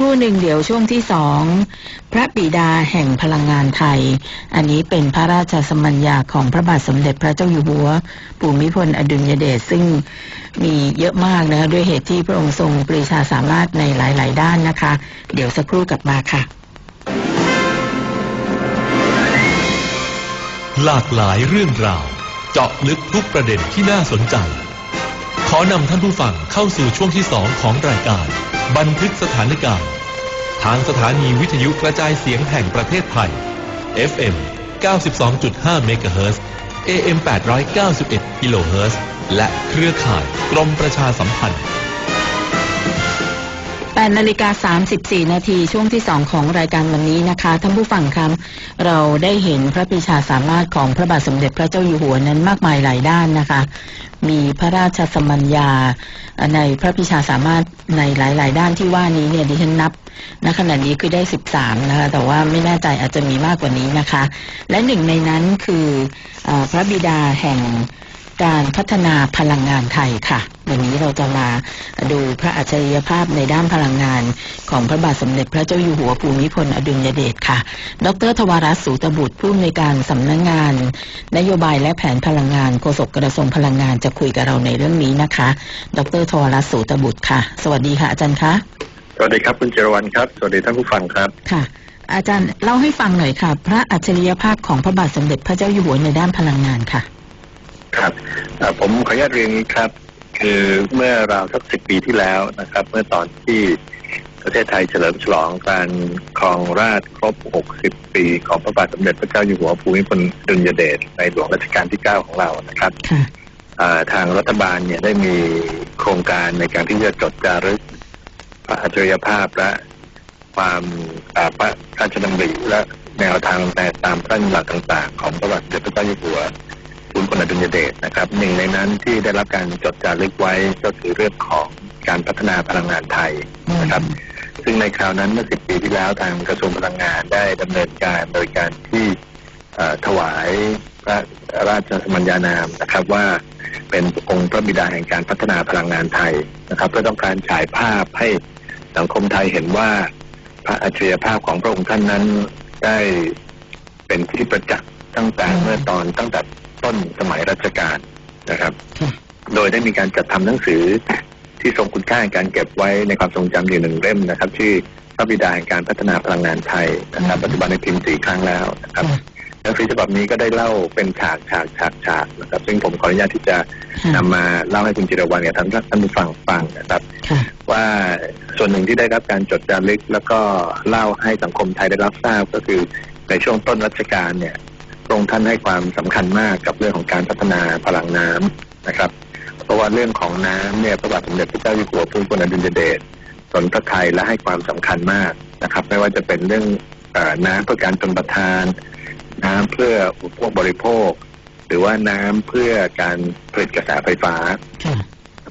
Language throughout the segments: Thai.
ครู่หนึ่งเดี๋ยวช่วงที่สองพระบิดาแห่งพลังงานไทย อันนี้เป็นพระราชสมัญญาของพระบาทสมเด็จพระเจ้าอยู่หัวภูมิพลอดุลยเดชซึ่งมีเยอะมากนะด้วยเหตุที่พระองค์ทรงปรีชาสามารถในหลาย ๆ ด้านนะคะ เดี๋ยวสักครู่กลับมาค่ะ หลากหลายเรื่องราว เจาะลึกทุกประเด็นที่น่าสนใจ อนำท่านผู้ฟังเข้าสู่ช่วงที่สองของรายการ บันทึกสถานการณ์ ทางสถานีวิทยุกระจายเสียงแห่งประเทศไทย FM 92.5เมกะเฮิรตซ์ AM 891กิโลเฮิรตซ์และเครือข่ายกรมประชาสัมพันธ์ 8นาฬิกา34 นาทีช่วงที่ 2 ของรายการวันนี้นะคะท่านผู้ฟังครับ เราได้เห็นพระปรีชาสามารถของพระบาทสมเด็จพระเจ้าอยู่หัวนั้นมากมายหลายด้านนะคะ มีพระราชสมัญญาในพระปรีชาสามารถในหลาย ๆ ด้านที่ว่านี้เนี่ยดิฉันนับณขณะนี้คือได้ 13 นะคะ แต่ว่าไม่แน่ใจอาจจะมีมากกว่านี้นะคะ และหนึ่งในนั้นคืออพระบิดาแห่ง การพัฒนาพลังงานไทยค่ะ วันนี้เราจะมาดูพระอัจฉริยภาพในด้านพลังงาน ของพระบาทสมเด็จพระเจ้าอยู่หัวภูมิพลอดุลยเดชค่ะ ดรทวารัตน์สูตบุตรผู้อำนวยการสำนักงาน นโยบายและแผนพลังงานโฆษกกระทรวงพลังงานจะคุยกับเราในเรื่องนี้นะคะ ดรทวารัตน์สูตบุตรค่ะ สวัสดีค่ะอาจารย์คะ สวัสดีครับคุณเจรวันครับ สวัสดีท่านผู้ฟังครับ ค่ะอาจารย์เล่าให้ฟังหน่อยค่ะ พระอัจฉริยภาพของพระบาทสมเด็จพระเจ้าอยู่หัวในด้านพลังงานค่ะ ครับเอ่อผมขออนุญาตเรียนอย่างนี้ครับ คือเมื่อราวสักสิบปีที่แล้วนะครับ เมื่อตอนที่ประเทศไทยเฉลิมฉลองการครองราชย์ครบ 60 ปีของพระบาทสมเด็จพระเจ้าอยู่หัวภูมิพลอดุลยเดชในหลวงรัชกาลที่ 9 ของเรานะครับค่ะอ่าทางรัฐบาลเนี่ยได้มีโครงการในการที่จะจดจารึกพระอัจฉริยภาพและความอ่าพระราชดำริและแนวทางแต่ตามพระราชดำรัสต่าง ๆ ของพระบาทสมเด็จพระเจ้าอยู่หัว ภูมิพลอดุลยเดชนะครับหนึ่งในนั้นที่ได้รับการจดจารึกไว้ก็คือเรื่องของการพัฒนาพลังงานไทยนะครับ ซึ่งในคราวนั้นเมื่อสิบปีที่แล้วทางกระทรวงพลังงานได้ดำเนินการโดยการที่เอ่อถวายพระราชสมัญญานามนะครับว่าเป็นองค์พระบิดาแห่งการพัฒนาพลังงานไทยนะครับ เพื่อต้องการฉายภาพให้สังคมไทยเห็นว่าพระอัจฉริยภาพของพระองค์ท่านนั้นได้เป็นที่ประจักษ์ตั้งแต่อืมเมื่อตอนตั้งแต่ ต้นสมัยรัชกาลนะครับค่ะโดยได้มีการจัดทำหนังสือที่ทรงคุณค่าในการเก็บไว้ในความทรงจำอยู่หนึ่งเล่มนะครับ ชื่อพระบิดาแห่งการพัฒนาพลังงานไทยนะครับอืมปัจจุบันในพิมพ์สี่ครั้งแล้วนะครับค่ะหนังสือฉบับนี้ก็ได้เล่าเป็นฉากฉากฉากฉากนะครับ ซึ่งผมขออนุญาตที่จะค่ะนำมาเล่าให้คุณจิรวรรณกับท่านท่านผู้ฟังฟังนะครับค่ะว่าส่วนหนึ่งที่ได้รับการจดจารึก แล้วก็เล่าให้สังคมไทยได้รับทราบก็คือในช่วงต้นรัชกาลเนี่ย พระองค์ท่านให้ความสำคัญมากกับเรื่องของการพัฒนาพลังน้ำนะครับ เพราะว่าเรื่องของน้ำเนี่ยพระบาทสมเด็จพระเจ้าอยู่หัวภูมิพลอดุลยเดชสนพระไทยและให้ความสำคัญมากนะครับ ไม่ว่าจะเป็นเรื่องน้ำเพื่อการชนประทาน น้ำเพื่ออุปโภคบริโภค หรือว่าน้ำเพื่อการผลิตกระแสไฟฟ้า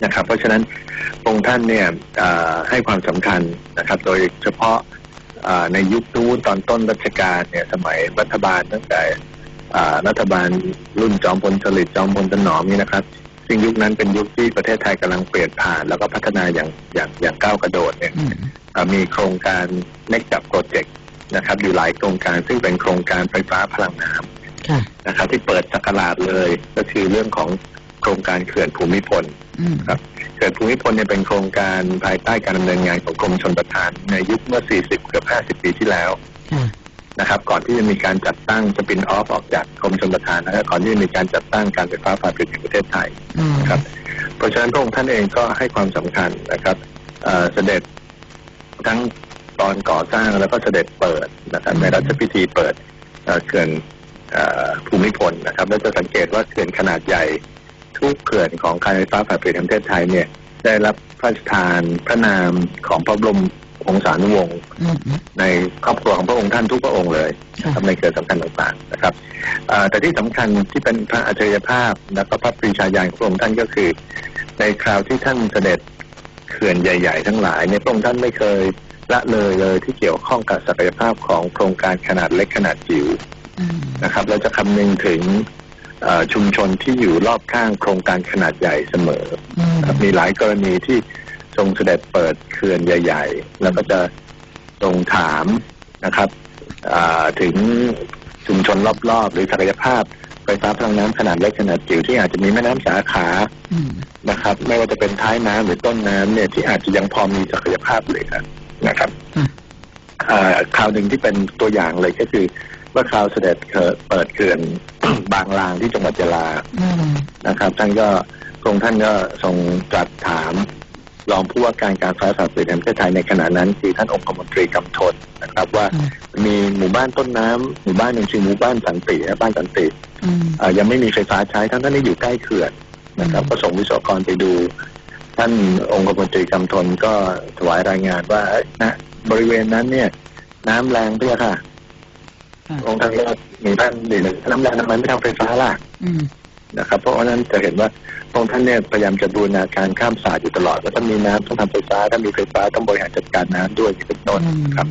นะครับ เพราะฉะนั้นองค์ท่านเนี่ยให้ความสำคัญนะครับ โดยเฉพาะในยุคนู้นตอนต้นรัชกาลเนี่ยสมัยรัฐบาลตั้งแต่ รัฐบาลรุ่นจอมพลสฤษดิ์จอมพลถนอมนี่นะครับ ซึ่งยุคนั้นเป็นยุคที่ประเทศไทยกำลังเปลี่ยนผ่าน แล้วก็พัฒนาอย่างอย่างอย่างก้าวกระโดดเนี่ยอืมเอ่อมีโครงการเน็กจับโปรเจกต์นะครับ อยู่หลายโครงการซึ่งเป็นโครงการไฟฟ้าพลังน้ำค่ะนะครับ ที่เปิดสักราชเลยก็คือเรื่องของโครงการเขื่อนภูมิพลอืมครับเขื่อนภูมิพลเนี่ยเป็นโครงการภายใต้การดำเนินงานของกรมชลประทานในยุคเมื่อ 40 เกือบ 50 ปีที่แล้วค่ะ นะครับ ก่อนที่จะมีการจัดตั้งสปินออฟออกจากกรมชลประทานนะครับก่อนที่จะมีการจัดตั้งการไฟฟ้าฝ่ายผลิตแห่งประเทศไทยอืมนะครับ เพราะฉะนั้นพระองค์ท่านเองก็ให้ความสำคัญนะครับเอ่อเสด็จทั้งตอนก่อสร้างแล้วก็เสด็จเปิดนะครับในรัชพิธีเปิดเอ่อเขื่อนเอ่อภูมิพลนะครับแล้วจะสังเกตว่าเขื่อนขนาดใหญ่ ทุกเขื่อนของการไฟฟ้าฝ่ายผลิตแห่งประเทศไทยเนี่ยได้รับพระราชทานพระนามของพระบรม วงศานุวงศ์อืมอืมในครอบครัวของพระองค์ท่านทุกพระองค์เลยค่ะทำในเกิดสำคัญต่างๆนะครับเอ่อแต่ที่สำคัญที่เป็นพระอัจฉริยภาพและก็พระปรีชาญาณของพระองค์ท่านก็คือ ในคราวที่ท่านเสด็จเขื่อนใหญ่ ๆ ทั้งหลายในยพระองค์ท่านไม่เคยละเลยเลยที่เกี่ยวข้องกับศักยภาพของโครงการขนาดเล็กขนาดจิ๋วอืมนะครับเราจะคำนึงถึงเอ่อชุมชนที่อยู่รอบข้างโครงการขนาดใหญ่เสมออืมครับมีหลายกรณีที่ ทรงเสด็จเปิดเขื่อนใหญ่ ๆ แล้วก็จะทรงถามนะครับอ่าถึงชุมชนรอบๆ หรือศักยภาพไฟฟ้าพลังน้ำขนาดเล็กขนาดจิ๋วที่อาจจะมีแม่น้ำสาขาอืมนะครับ ไม่ว่าจะเป็นท้ายน้ำหรือต้นน้ำเนี่ยที่อาจจะยังพอมีศักยภาพเหลือนะครับอืมอ่าคราวหนึ่งที่เป็นตัวอย่างเลยก็คือเมื่อคราวเสด็จเปิดเขื่อนบางลางที่จังหวัดยะลาอืมนะครับ ท่านก็พระองค์ท่านก็ทรงตรัสถาม รองผู้ว่าการการไฟฟ้าฝ่ายผลิตแห่งประเทศไทยในขณะนั้น คือท่านองคมนตรีกำธนนะครับว่าอืมมีหมู่บ้านต้นน้ำหมู่บ้านหนึ่งชื่อหมู่บ้านสันตินะบ้านสันติอืมอ่ายังไม่มีไฟฟ้าใช้ทั้งท่านที่อยู่ใกล้เขื่อนนะครับอืมก็ส่งวิศวกรไปดู ท่านองคมนตรีกำธนก็ถวายรายงานว่าเอ้ยนะบริเวณนั้นเนี่ย น้ำแรงเพื่อค่ะค่ะองค์ท่านก็มีท่านดีเลยน้ำแรงทำไมไม่ทำไฟฟ้าล่ะอืม นะครับ เพราะฉะนั้นจะเห็นว่าพระองค์ท่านเนี่ยพยายามจะบูรณาการข้ามศาสตร์อยู่ตลอดว่าถ้ามีน้ำต้องทำไฟฟ้าถ้ามีไฟฟ้าต้องบริหารจัดการน้ำด้วยนี่เป็นต้นครับ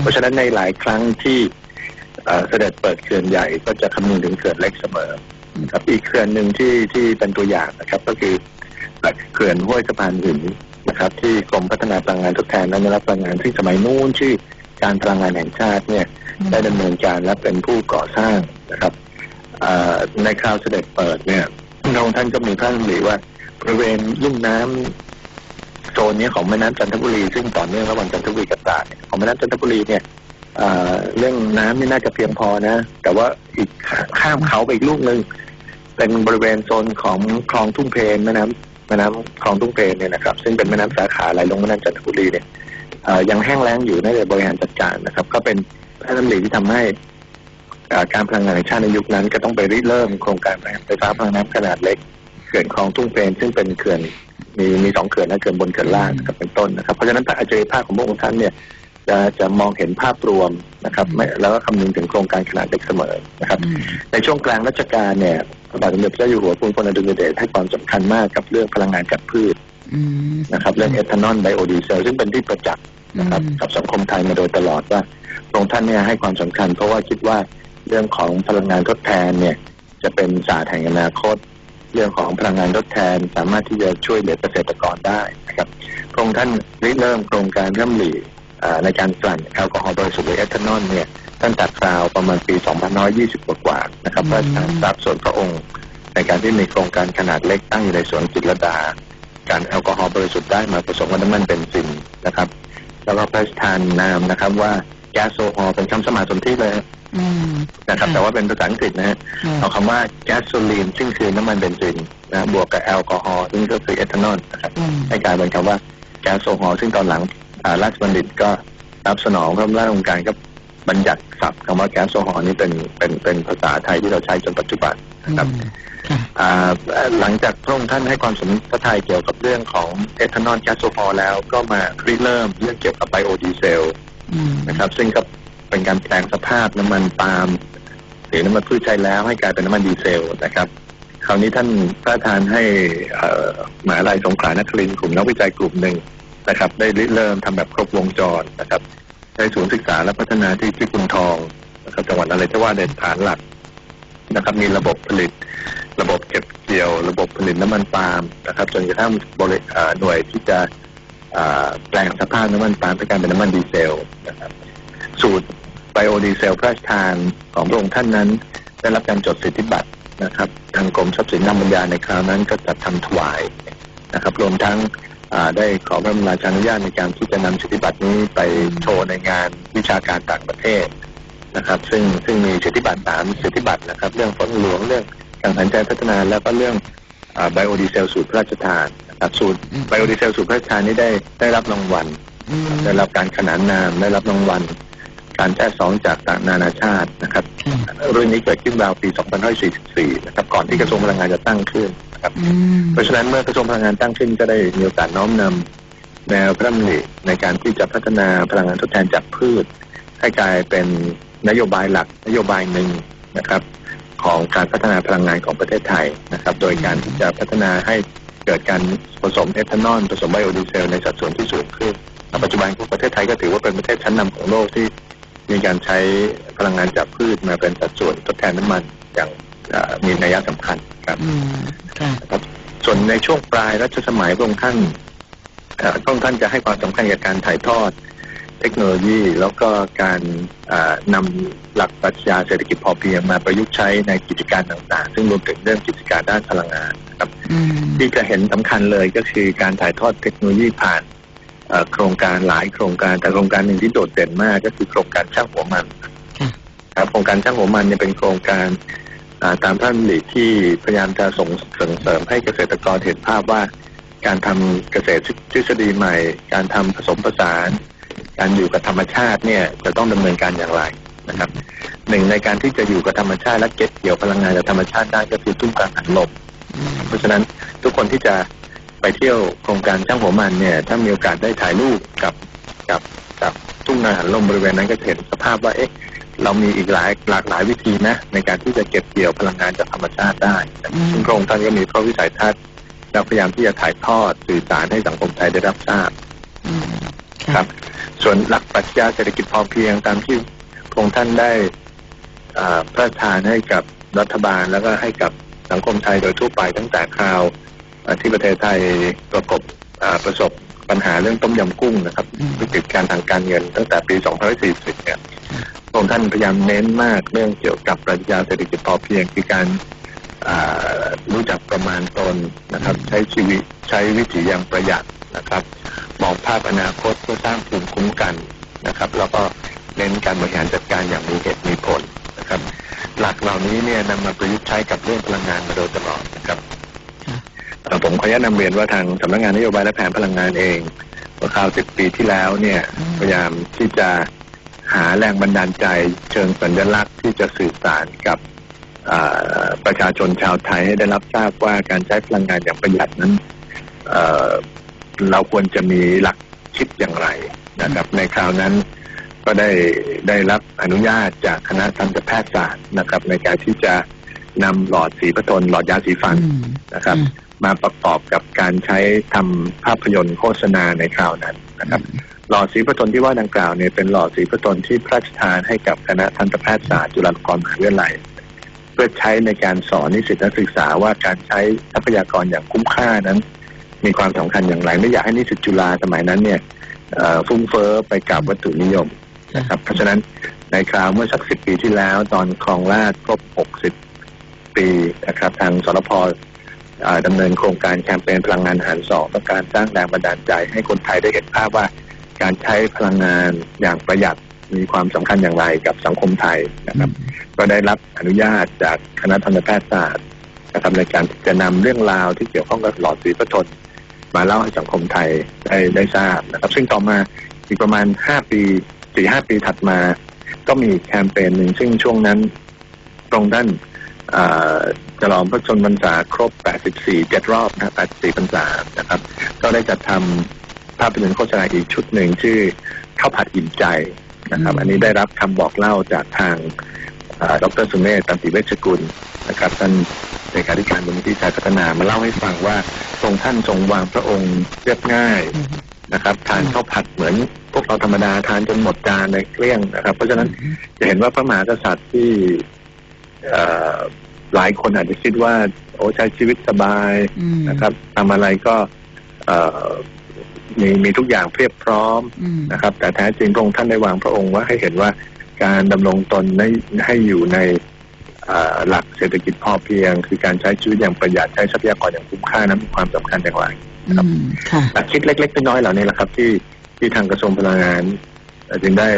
เพราะฉะนั้นในหลายครั้งที่เอ่อเสด็จเปิดเขื่อนใหญ่ก็จะคำนึงถึงเขื่อนเล็กเสมอครับอีกเขื่อนหนึ่งที่ที่เป็นตัวอย่างนะครับ ก็คือเขื่อนห้วยสะพานหินนะครับ ที่กรมพัฒนาพลังงานทดแทนและอนุรักษ์พลังงานที่งสมัยนู้นชื่อการพลังงานแห่งชาติเนี่ยได้ดำเนินการและเป็นผู้ก่อสร้างนะครับเอ่อ ในคราวเสด็จเปิดเนี่ยพระองค์ท่านก็มีพระดำริว่าบริเวณลุ่มน้ำโซนนี้ของแม่น้ำจันทบุรี ซึ่งต่อเนื่องระหว่างจันทบุรีกับตราดของแม่น้ำจันทบุรีเนี่ยเรื่องน้ำนี่น่าจะเพียงพอนะ แต่ว่าอีกข้ามเขาไปอีกลูกหนึ่งเป็นบริเวณโซนของคลองทุ่งเพนแม่น้ำแม่น้ำคลองทุ่งเพนเนี่ยนะครับ ซึ่งเป็นแม่น้ำสาขาไหลลงแม่น้ำจันทบุรีเนี่ยยังแห้งแล้งอยู่น่าจะบริหารจัดการนะครับ ก็เป็นพระราชดำริที่ทำให้ การพลังงานแห่งชาติในยุคนั้น ก็ต้องไปริเริ่มโครงการไฟฟ้าพลังน้ำขนาดเล็กเขื่อนคลองทุ่งเพลนซึ่งเป็นเขื่อนมีมีสองเขื่อนนะเขื่อนบนเขื่อนล่างนะครับเป็นต้นนะครับเพราะฉะนั้นพระอัจฉริยภาพของพระองค์ท่านเนี่ยจะจะมองเห็นภาพรวมนะครับไม่แล้วก็คำนึงถึงโครงการขนาดเล็กเสมอนะครับอืมในช่วงกลางรัชกาลเนี่ยพระบาทสมเด็จพระเจ้าอยู่หัวพระองค์พลอดุลยเดชให้ความสำคัญมากกับเรื่องพลังงานจากพืชอืมนะครับเรื่องเอทานอลไบโอดีเซลซึ่งเป็นที่ประจักษ์นะครับกับสังคมไทยมาโดยตลอดว่าพระองค์ท่านเนี่ยให้ความสำคัญ เพราะว่าคิดว่า เรื่องของพลังงานทดแทนเนี่ยจะเป็นศาสตร์แห่งอนาคต เรื่องของพลังงานทดแทนสามารถที่จะช่วยเหลือเกษตรกรได้นะครับพระองค์ท่านริเริ่มโครงการเริ่มหลีอ่าในการกลั่นแอลกอฮอล์บริสุทธิ์หรือเอทานอลเนี่ยตั้งแต่คราวประมาณปี 2520 กว่าๆนะครับอืมพระราชทานทราบส่วนพระองค์ ในการที่มีโครงการขนาดเล็กตั้งอยู่ในสวนจิตรลดา การแอลกอฮอล์บริสุทธิ์ได้มาผสมกับน้ำมันเบนซินนะครับ แล้วก็พระราชทานนามนะครับว่า แก๊สโซฮอล์เป็นคำสมาสมที่เลยอืมนะครับค่ะแต่ว่าเป็นภาษาอังกฤษนะฮะค่ะเอาคำว่าแก๊สโซลีนซึ่งคือน้ำมันเบนซินนะบวกกับแอลกอฮอล์ซึ่งก็คือเอทานอลนะครับอืมให้กลายเป็นคำว่าแก๊สโซฮอล์ซึ่งตอนหลังอ่าราชบัณฑิตก็รับสนองพระราชองค์การก็บัญญัติศัพท์คำว่าแก๊สโซฮอล์นี่เป็นเป็นเป็นภาษาไทยที่เราใช้จนปัจจุบันนะครับค่ะอ่าหลังจากพระองค์ท่านให้ความสนใจเกี่ยวกับเรื่องของเอทานอลแก๊สโซฮอล์แล้วก็มาริเริ่มเรื่องเกี่ยวกับไบโอดีเซลอืม นะครับ ซึ่งก็เป็นการแปลงสภาพน้ำมันปาล์มหรือน้ำมันพืชใช้แล้วให้กลายเป็นน้ำมันดีเซลนะครับ คราวนี้ท่านพระราชทานให้เอ่อมหาลัยสงขลานครินทร์กลุ่มนักวิจัยกลุ่มหนึ่งนะครับ ได้ริเริ่มทำแบบครบวงจรนะครับใช้ศูนย์ศึกษาและพัฒนาที่ที่คุณทองนะครับจังหวัดนราธิวาเด่นฐานหลักนะครับ มีระบบผลิต ระบบเก็บเกี่ยว ระบบผลิตน้ำมันปาล์มนะครับ จนกระทั่งบริหน่วยที่จะ แปลงสภาพน้ำมันปาล์มให้กลายเป็นน้ำมันดีเซลนะครับสูตรไบโอดีเซลพระราชทานของพระองค์ท่านนั้น ได้รับการจดสิทธิบัตรนะครับ ทางกรมทรัพย์สินทางปัญญาในคราวนั้นก็จัดทำถวายนะครับรวมทั้งได้ขอพระบรมราชานุญาตในการที่จะนำสิทธิบัตรนี้ไปโชว์ในงานวิชาการต่างประเทศนะครับ ซึ่งซึ่งมีสิทธิบัตรสามสิทธิบัตรนะครับ เรื่องฝนหลวงเรื่องการผันใจพัฒนาแล้วก็เรื่องไบโอดีเซลสูตรพระราชทาน สูตรไบโอดีเซลสูตรพระราชทานนี้ได้ได้รับรางวัลอืมได้รับการขนานนามได้รับรางวัล การแท้สองจากต่างนานาชาตินะครับค่ะรุ่นนี้เกิดขึ้นราวปี 2544 นะครับก่อนที่กระทรวงพลังงานจะตั้งขึ้นนะครับอืมเพราะฉะนั้นเมื่อกระทรวงพลังงานตั้งขึ้นก็ได้มีโอกาสน้อมนำแนวพระดำริในการที่จะพัฒนาพลังงานทดแทนจากพืช ให้กลายเป็นนโยบายหลักนโยบายหนึ่งนะครับ ของการพัฒนาพลังงานของประเทศไทยนะครับ โดยการที่จะพัฒนาให้ เกิดการผสมเอทานอลผสมไบโอดีเซลในสัดส่วนที่สูงขึ้นปัจจุบันประเทศไทยก็ถือว่าเป็นประเทศชั้นนำของโลกที่มีการใช้พลังงานจากพืชมาเป็นสัดส่วนทดแทนน้ำมันอย่างเอ่อมีนัยสำคัญครับอืมค่ะส่วนในช่วงปลายรัชสมัยพระองค์ท่านเอ่อพระองค์ท่านจะให้ความสำคัญกับการถ่ายทอด เทคโนโลยี แล้วก็การอ่านำหลักปรัชญาเศรษฐกิจพอเพียงมาประยุกต์ใช้ในกิจการต่างๆ ซึ่งรวมถึงเรื่องกิจการด้านพลังงานนะครับอืมที่จะเห็นสำคัญเลยก็คือการถ่ายทอดเทคโนโลยีผ่านเอ่อโครงการหลายโครงการแต่โครงการหนึ่งที่โดดเด่นมากก็คือโครงการช่างหัวมันค่ะครับโครงการช่างหัวมันเนี่ยเป็นโครงการอ่าตามท่านหลีที่พยายามจะส่งส่งเสริมให้เกษตรกรเห็นภาพว่าการทำเกษตรทฤษฎีใหม่ การทำผสมผสาน การอยู่กับธรรมชาติเนี่ยจะต้องดำเนินการอย่างไรนะครับหนึ่งในการที่จะอยู่กับธรรมชาติและเก็บเกี่ยวพลังงานจากธรรมชาติได้ก็คือทุ่งกังหันลมอืมเพราะฉะนั้นทุกคนที่จะไปเที่ยวโครงการช่างหัวมันเนี่ย ถ้ามีโอกาสได้ถ่ายรูปกับกับกับทุ่งนาหันลมบริเวณนั้นก็จะเห็นสภาพว่าเอ๊ะเรามีอีกหลายหลากหลายวิธีนะ ในการที่จะเก็บเกี่ยวพลังงานจากธรรมชาติได้ซึ่งพระองค์ท่านก็มีพระวิสัยทัศน์และพยายามที่จะถ่ายทอดสื่อสารให้สังคมไทยได้รับทราบอืมครับ ส่วนหลักปรัชญาเศรษฐกิจพอเพียงตามที่พระองค์ท่านได้พระราชทานให้กับรัฐบาลแล้วก็ให้กับสังคมไทยโดยทั่วไปตั้งแต่คราวที่ประเทศไทยประกบประสบปัญหาเรื่องต้มยำกุ้งนะครับวิกฤตการทางการเงินตั้งแต่ปี 2540 เนี่ยพระองค์ท่านพยายามเน้นมากเรื่องเกี่ยวกับปรัชญาเศรษฐกิจพอเพียงคือการรู้จักประมาณตนนะครับ ใช้ชีวิตใช้วิถีอย่างประหยัดนะครับ มองภาพอนาคตเพื่อสร้างภูมิคุ้มกันนะครับ แล้วก็เน้นการบริหารจัดการอย่างมีเหตุมีผลนะครับ หลักเหล่านี้เนี่ยนำมาประยุกต์ใช้กับเรื่องพลังงานมาโดยตลอดนะครับผมขออนุญาตนำเรียนว่าทางสำนักงานนโยบายและแผนพลังงานเองเมื่อคราวสิบปีที่แล้วเนี่ยพยายามที่จะหาแรงบันดาลใจเชิงสัญลักษณ์ที่จะสื่อสารกับประชาชนชาวไทยให้ได้รับทราบว่าการใช้พลังงานอย่างประหยัดนั้น เอ่อเราควรจะมีหลักคิดอย่างไรนะครับ ในคราวนั้นก็ได้ได้รับอนุญาตจากคณะทันตแพทยศาสตร์นะครับ ในการที่จะนำหลอดสีพระทนหลอดยาสีฟันอืมนะครับอืมมาประกอบกับการใช้ทำภาพยนตร์โฆษณาในคราวนั้นนะครับ หลอดสีพระทนที่ว่าดังกล่าวเนี่ยเป็นหลอดสีพระทนที่พระราชทานให้กับคณะทันตแพทยศาสตร์จุฬาลงกรณ์มหาวิทยาลัยเพื่อใช้ในการสอนนิสิตนักศึกษาว่าการใช้ทรัพยากรอย่างคุ้มค่านั้น มีความสำคัญอย่างไร ไม่อยากให้นิสิตจุฬาสมัยนั้นเนี่ยเอ่อฟุ้งเฟ้อไปกับวัตถุนิยมนะครับ เพราะฉะนั้นในคราวเมื่อสักสิบปีที่แล้ว ตอนครองราชย์ครบหกสิบปีนะครับ ทางสรพเอ่อดำเนินโครงการแคมเปญพลังงานหารสองต้องการสร้างแรงบันดาลใจให้คนไทยได้เห็นภาพว่าการใช้พลังงานอย่างประหยัดมีความสำคัญอย่างไรกับสังคมไทยนะครับ ก็ได้รับอนุญาตจากคณะทันตแพทยศาสตร์นะครับในการที่จะนำเรื่องราวที่เกี่ยวข้องกับหลอดสีพระทน มาเล่าให้สังคมไทยได้ได้ทราบนะครับ ซึ่งต่อมาอีกประมาณห้าปีสี่ห้าปีถัดมา ก็มีแคมเปญหนึ่งซึ่งช่วงนั้นตรงด้านเอ่อฉลองพระชนมพรรษาครบ 84เจ็ดรอบนะ84พรรษานะครับ ก็ได้จัดทำภาพยนตร์โฆษณาอีกชุดหนึ่งชื่อข้าวผัดอิ่มใจนะครับ อันนี้ได้รับคำบอกเล่าจากทาง ดรสุเมธตันติเวชกุลนะครับท่านเลขาธิการมูลนิธิชัยพัฒนามาเล่าให้ฟังว่าทรงท่านทรงวางพระองค์เรียบง่ายอืมนะครับทานข้าวผัดเหมือนพวกเราธรรมดาทานจนหมดจานในเกลี้ยงนะครับ เพราะฉะนั้นจะเห็นว่าพระมหากษัตริย์ที่เอ่อหลายคนอาจจะคิดว่า โอ้ใช้ชีวิตสบายอืมนะครับทำอะไรก็เอ่อมีมีทุกอย่างเพียบพร้อมอืมนะครับ แต่แท้จริงพระองค์ท่านได้วางพระองค์ว่าให้เห็นว่า การดำรงตนให้ให้อยู่ในเอ่อหลักเศรษฐกิจพอเพียง คือการใช้ชีวิตอย่างประหยัดใช้ทรัพยากรอย่างคุ้มค่านั้นมีความสำคัญอย่างไรอืมค่ะหลักคิดเล็กๆน้อยๆเหล่านี้แหละครับ ที่ที่ทางกระทรวงพลังงานเอ่อจึงได้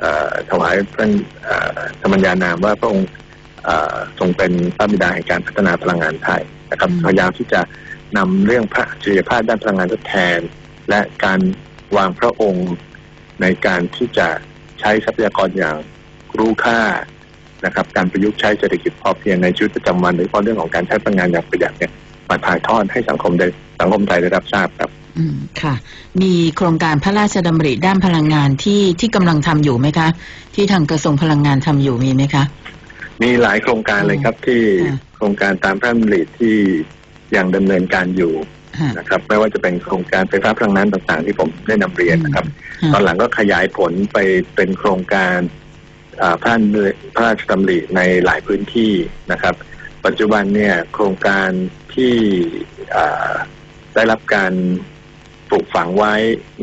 เอ่อถวายพระเอ่อธรรมัญญานามว่าพระองค์เอ่อทรงเป็นพระบิดาแห่งการพัฒนาพลังงานไทยนะครับอืมพยายามที่จะนำเรื่องพระอัจฉริยภาพด้านพลังงานทดแทน และการวางพระองค์ในการที่จะ ใช้ทรัพยากรอย่างรู้ค่านะครับ การประยุกต์ใช้เศรษฐกิจพอเพียงในชีวิตประจำวันโดยเฉพาะเรื่องของการใช้พลังงานอย่างประหยัดเนี่ยมาถ่ายทอดให้สังคมได้สังคมไทยได้รับทราบครับ อืมค่ะ มีโครงการพระราชดำริด้านพลังงานที่ที่กำลังทำอยู่ไหมคะ ที่ทางกระทรวงพลังงานทำอยู่มีไหมคะ มีหลายโครงการเลยครับที่ค่ะโครงการตามพระราชดำริที่ยังดำเนินการอยู่ฮะ นะครับไม่ว่าจะเป็นโครงการไฟฟ้าพลังงานต่างๆ ที่ผมได้นำเรียนนะครับฮะตอนหลังก็ขยายผลไปเป็นโครงการอ่าพระราชดำริพระราชดำริในหลายพื้นที่นะครับ ปัจจุบันเนี่ยโครงการที่อ่าได้รับการปลูกฝังไว้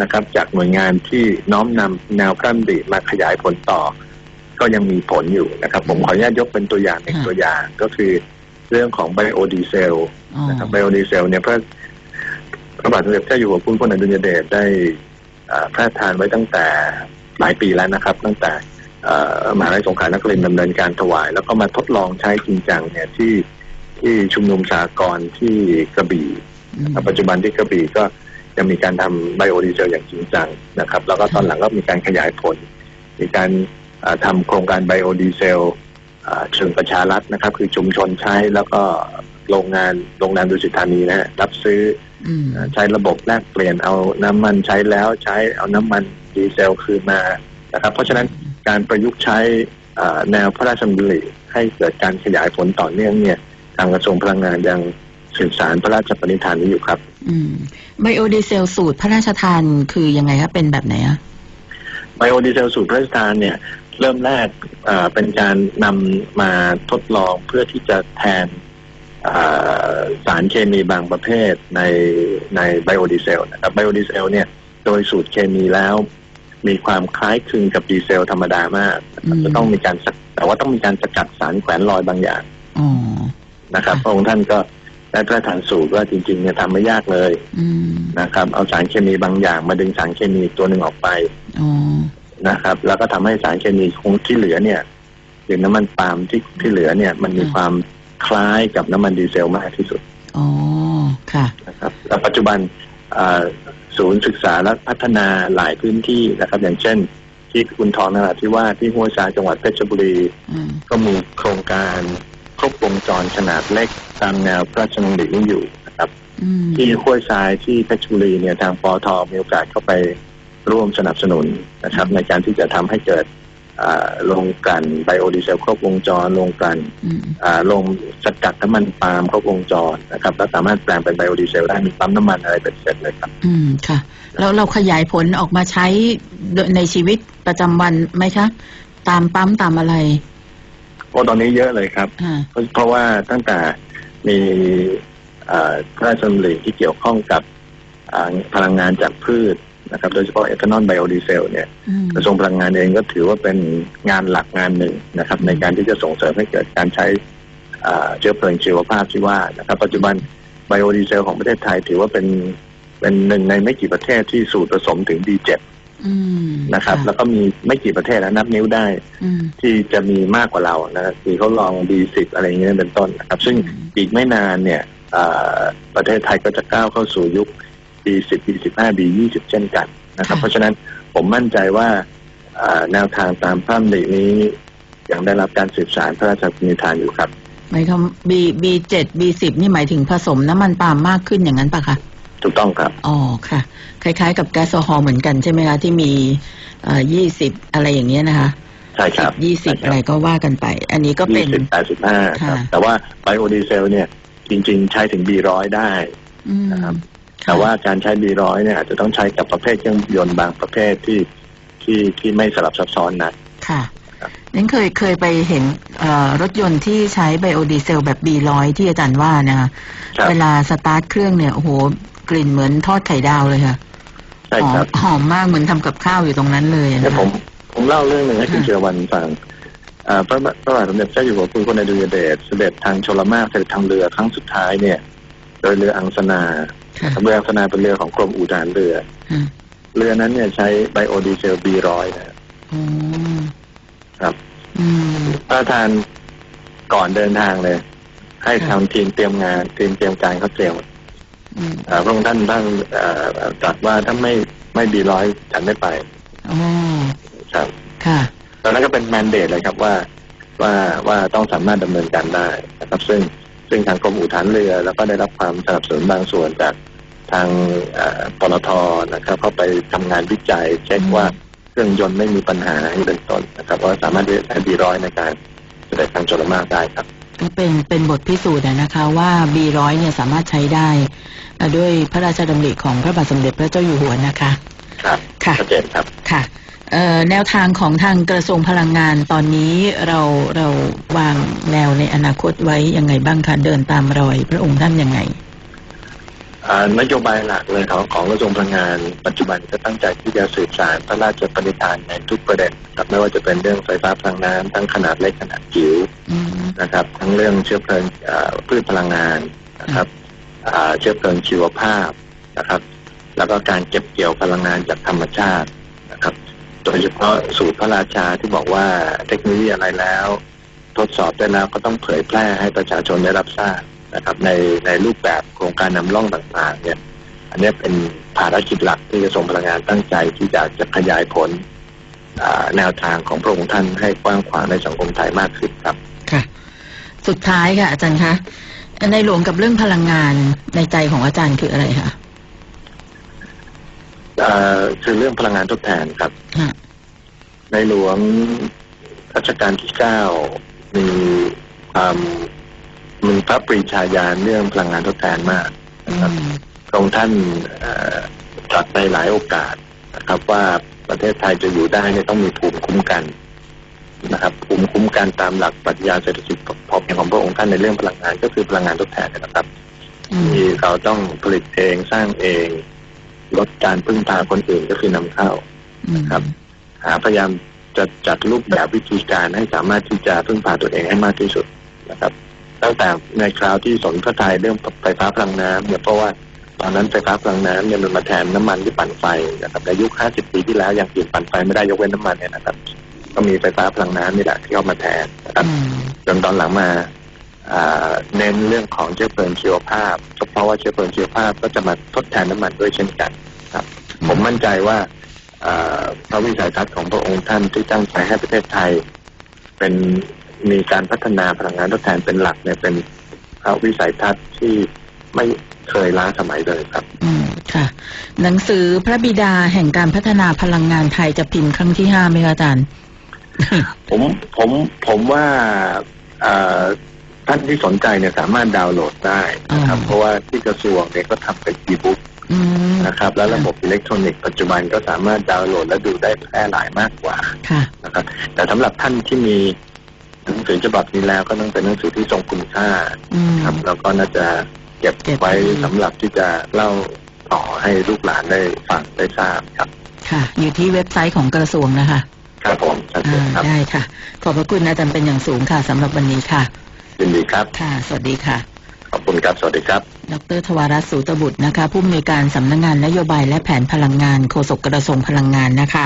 นะครับ จากหน่วยงานที่น้อมนำแนวพระดำริมาขยายผลต่อ ก็ยังมีผลอยู่นะครับ ผมขออนุญาตยกเป็นตัวอย่างหนึ่งค่ะตัวอย่างก็คือเรื่องของไบโอดีเซลอ๋อนะครับไบโอดีเซลเนี่ยพระ พระบาทสมเด็จเจ้าอยู่หัวคุณพลอดุลยเดชได้อ่าพระราชทานไว้ตั้งแต่หลายปีแล้วนะครับ ตั้งแต่เอ่อมหาวิทยาลัยสงขลานครินทร์ดำเนินการถวาย แล้วก็มาทดลองใช้จริงจังเนี่ยที่ที่ชุมนุมสากรณ์ที่กระบี่อืมปัจจุบันที่กระบี่ก็จะมีการทำไบโอดีเซลอย่างจริงจังนะครับ แล้วก็ตอนหลังก็มีการขยายผล มีการอ่าทำโครงการไบโอดีเซลอ่าเชิงประชารัฐนะครับ คือชุมชนใช้แล้วก็โรงงานโรงงานดุสิตธานีนะฮะรับซื้ออืม ใช้ระบบแลกเปลี่ยนเอาน้ำมันใช้แล้วใช้เอาน้ำมันดีเซลคืนมานะครับ เพราะฉะนั้นการประยุกต์ใช้อ่าแนวพระราชดำริให้เกิดการขยายผลต่อเนื่องเนี่ย ทางกระทรวงพลังงานยังสื่อสารพระราชปณิธานนี้อยู่ครับ อืมไบโอดีเซลสูตรพระราชทานคือยังไงคะเป็นแบบไหนอะไบโอดีเซลสูตรพระราชทานเนี่ย เริ่มแรกเอ่อเป็นการนำมาทดลองเพื่อที่จะแทนเอ่อ สารเคมีบางประเภทในในไบโอดีเซลนะครับไบโอดีเซลเนี่ยโดยสูตรเคมีแล้วมีความคล้ายคลึงกับดีเซลธรรมดามากนะครับจะต้องมีการสกแต่ว่าต้องมีการสกัดสารแขวนลอยบางอย่างอ๋อนะครับค่ะพระองค์ท่านก็ได้พระราชทานสูตรว่าจริงๆเนี่ยทำไม่ยากเลยอืมนะครับ เอาสารเคมีบางอย่าง มาดึงสารเคมีตัวหนึ่งออกไปอ๋อนะครับ แล้วก็ทำให้สารเคมีคงที่เหลือเนี่ยหรือน้ำมันปาล์มที่ที่เหลือเนี่ย มันมีอืมความ คล้ายกับน้ำมันดีเซลมากที่สุดอ๋อค่ะนะครับและปัจจุบันอ่าศูนย์ศึกษาและพัฒนาหลายพื้นที่นะครับ อย่างเช่น ที่คุณทองนราธิวาสที่ห้วยทรายจังหวัดเพชรบุรีอืมก็มีโครงการครบวงจรขนาดเล็กตามแนวพระราชดำรินี้อยู่นะครับอืมที่ห้วยทรายที่เพชรบุรีเนี่ยทางปอทมีโอกาสเข้าไปร่วมสนับสนุนนะครับ ในการที่จะทำให้เกิด อ่าโรงกลั่นไบโอดีเซลครบวงจรโรงกลั่นอืมอ่าโรงสกัดน้ำมันปาล์มครบวงจรนะครับแล้วสามารถแปลงเป็นไบโอดีเซลได้มีปั๊มน้ำมันอะไรเป็นเสร็จเลยครับ อืมค่ะ แล้วเราขยายผลออกมาใช้ในชีวิตประจำวันไหมคะตามปั๊มตามอะไรโอ้ตอนนี้เยอะเลยครับอ่าเพราะเพราะว่าตั้งแต่มีอ่าพระราชดำริที่เกี่ยวข้องกับอ่าพลังงานจากพืช นะครับโดยเฉพาะเอทานอลไบโอดีเซลเนี่ยอืมกระทรวงพลังงานเองก็ถือว่าเป็นงานหลักงานหนึ่งนะครับ ในการที่จะส่งเสริมให้เกิดการใช้อ่าเชื้อเพลิงชีวภาพที่ว่านะครับ ปัจจุบันไบโอดีเซลของประเทศไทยถือว่าเป็นเป็นหนึ่งในไม่กี่ประเทศที่สูตรผสมถึง B7 อืมนะครับ แล้วก็มีไม่กี่ประเทศนะนับนิ้วได้อืมที่จะมีมากกว่าเรานะครับที่เขาลอง B10 อะไรอย่างเงี้ยเป็นต้นนะครับ ซึ่งอืมอีกไม่นานเนี่ยอ่าประเทศไทยก็จะก้าวเข้าสู่ยุค B10 B15 B20 เช่นกันนะครับ เพราะฉะนั้นผมมั่นใจว่าอ่าแนวทางตามพระดำรินี้ยังได้รับการสืบสารพระราชนิทานอยู่ครับหมายความ B B เจ็ด B สิบนี่หมายถึงผสมน้ำมันปาล์มมากขึ้นอย่างนั้นปะคะถูกต้องครับ อ๋อค่ะ คล้ายๆ กับแก๊สโซฮอลเหมือนกันใช่ไหมคะที่มีเอ่อยี่สิบอะไรอย่างเงี้ยนะคะ ใช่ครับยี่สิบใช่คอะไรก็ว่ากันไป อันนี้ก็เป็น20 85ครับค่ะแต่ว่าไบโอดีเซลเนี่ยจริง ๆ ใช้ถึง B100 ได้อืมนะครับค่ะ แต่ว่าการใช้ B100 เนี่ยอาจจะต้องใช้กับประเภทเครื่องยนต์บางประเภทที่ที่ที่ไม่สลับซับซ้อนนักค่ะครับนั้นเคยเคยไปเห็นเอ่อรถยนต์ที่ใช้ไบโอดีเซลแบบ B100 ที่อาจารย์ว่านะคะครับเวลาสตาร์ทเครื่องเนี่ยโอ้โหกลิ่นเหมือนทอดไข่ดาวเลยค่ะใช่หอครัมบหอมมากเหมือนทำกับข้าวอยู่ตรงนั้นเลยอะเนี่นะยคะผมผมเล่าเรื่องหนึ่งให้คุณค่ะเจรวันฟังอ่าพระบาพระบาทสมเด็จเจ้าอยู่หัวคุณพลอดุลยเดชเสด็จทางชลมารเสด็จทางเรือครั้งสุดท้ายเนี่ย โดยเรืออังสนาค่ะ เรืออังสนาเป็นเรือของกรมอู่ทหารเรือค่ะเรือนั้นเนี่ยใช้ไบโอดีเซล B100 นะอ๋อครับอืมพระประธานก่อนเดินทางเลย ให้ค่ะทางทีมเตรียมงานทีมเตรียมการเขาเตรียมอืมอ่าพระองค์ท่านท่านเอ่อตรัสว่าถ้าไม่ไม่บีร้อยฉันไม่ไปอ๋อครับ ค่ะตอนนั้นก็เป็นแมนเดตเลยครับว่าว่าว่าต้องสามารถดำเนินการได้นะครับ ซึ่งซึ่งทางกรมอู่ฐานเรือ แล้วก็ได้รับความสนับสนุนบางส่วนจาก ทางเอ่อปตทนะครับเข้าไปทำงานวิจัย เช็คอืมว่าเครื่องยนต์ไม่มีปัญหาเป็นต้นนะครับว่าสามารถที่จะใช้บีร้อยในการเสด็จทางชลมารได้ครับก็เป็นเป็นบทพิสูจน์อะนะคะว่า B100 เนี่ยสามารถใช้ได้เอ่อด้วยพระราชดำริของพระบาทสมเด็จพระเจ้าอยู่หัวนะคะ ครับค่ะชัดเจนครับค่ะเอ่อแนวทางของทางกระทรวงพลังงานตอนนี้เราเราวางแนวในอนาคตไว้ยังไงบ้างคะเดินตามรอยพระองค์ท่านยังไงอ่า นโยบายหลักเลยของของกระทรวงพลังงาน ปัจจุบันก็ตั้งใจที่จะสื่อสารพระราชปณิธานในทุกประเด็นครับไม่ว่าจะเป็นเรื่องไฟฟ้าพลังงานทั้งขนาดเล็กขนาดจิ๋วนะครับ ทั้งเรื่องเชื้อเพลิงพืชพลังงานนะครับเชื้อเพลิงชีวภาพนะครับ แล้วก็การเก็บเกี่ยวพลังงานจากธรรมชาตินะครับ โดยเฉพาะสูตรพระราชาที่บอกว่าเทคโนโลยีอะไรแล้ว ทดสอบได้แล้วก็ต้องเผยแพร่ให้ประชาชนได้รับทราบ นะครับในในรูปแบบโครงการนำร่องต่างๆ เนี่ย อันนี้เป็นภารกิจหลักที่กระทรวงพลังงานตั้งใจที่จะจะขยายผลอ่าแนวทางของพระองค์ท่านให้กว้างขวางในสังคมไทยมากขึ้นครับค่ะ สุดท้ายค่ะ อาจารย์คะในหลวงกับเรื่องพลังงานในใจของอาจารย์คืออะไรคะเอ่อคือเรื่องพลังงานทดแทนครับค่ะในหลวงรัชกาลที่เก้ามีความ มีพระปรีชาญาณเรื่องพลังงานทดแทนมากอืนะครับมพระองค์ท่านเอ่อตรัสในหลายโอกาสนะครับ ว่าประเทศไทยจะอยู่ได้เนี่ยต้องมีภูมิคุ้มกันนะครับภูมิคุ้มกันตามหลักปรัชญาเศรษฐกิจพอเพียงของพระองค์ท่านในเรื่องพลังงานก็คือพลังงานทดแทนนะครับอืมที่เราต้องผลิตเองสร้างเอง ลดการพึ่งพาคนอื่นก็คือนำเข้าอืมครับ หาพยายามจะจัดรูปแบบวิธีการให้สามารถที่จะพึ่งพาตัวเองให้มากที่สุดนะครับ ตั้งแต่ในคราวที่สนพระทัยเรื่องไฟฟ้าพลังน้ำเนี่ยเพราะว่าตอนนั้นไฟฟ้าพลังน้ำเนี่ยมันมาแทนน้ำมันที่ปั่นไฟนะครับในยุค 50 ปีที่แล้วยังเปลี่ยนปั่นไฟไม่ได้ยกเว้นน้ำมันเนี่ยนะครับ ก็มีไฟฟ้าพลังน้ำนี่แหละที่เอามาแทนนะครับจนตอนหลังมาเน้นเรื่องของเชื้อเพลิงชีวภาพเพราะว่าเชื้อเพลิงชีวภาพก็จะมาทดแทนน้ำมันด้วยเช่นกันครับ ผมมั่นใจว่าพระวิสัยทัศน์ของพระองค์ท่านที่ตั้งใจให้ประเทศไทย เป็น มีการพัฒนาพลังงานทดแทนเป็นหลักเนี่ยเป็นพระวิสัยทัศน์ที่ไม่เคยล้าสมัยเลยครับ อืมค่ะ หนังสือพระบิดาแห่งการพัฒนาพลังงานไทยจะพิมพ์ครั้งที่ห้าไหมคะอาจารย์ ผมผมผมว่าอ่าท่านที่สนใจเนี่ยสามารถดาวน์โหลดได้นะครับอ๋อเพราะว่าที่กระทรวงเนี่ยก็ทำเป็นอีบุ๊กอืมนะครับ แล้วระบบอิเล็กทรอนิกส์ปัจจุบันก็สามารถดาวน์โหลดและดูได้แพร่หลายมากกว่าค่ะนะครับ แต่สำหรับท่านที่มี หนังสือฉบับนี้แล้วก็ต้องเป็นหนังสือที่ทรงคุณค่าอืมครับแล้วก็น่าจะเก็บเก็บไว้ไว้สำหรับที่จะเล่าต่อให้ลูกหลานได้ฟังได้ทราบครับ ค่ะ อยู่ที่เว็บไซต์ของกระทรวงนะคะ ครับผมชัดเจอ่านครับได้ค่ะ ขอบพระคุณอาจารย์เป็นอย่างสูงค่ะสำหรับวันนี้ค่ะยินดีครับค่ะ สวัสดีค่ะขอบคุณครับ สวัสดีครับ ดรทวารัตน์สูตบุตรนะคะ ผู้อำนวยการสำนักงานนโยบายและแผนพลังงานโฆษกกระทรวงพลังงานนะคะ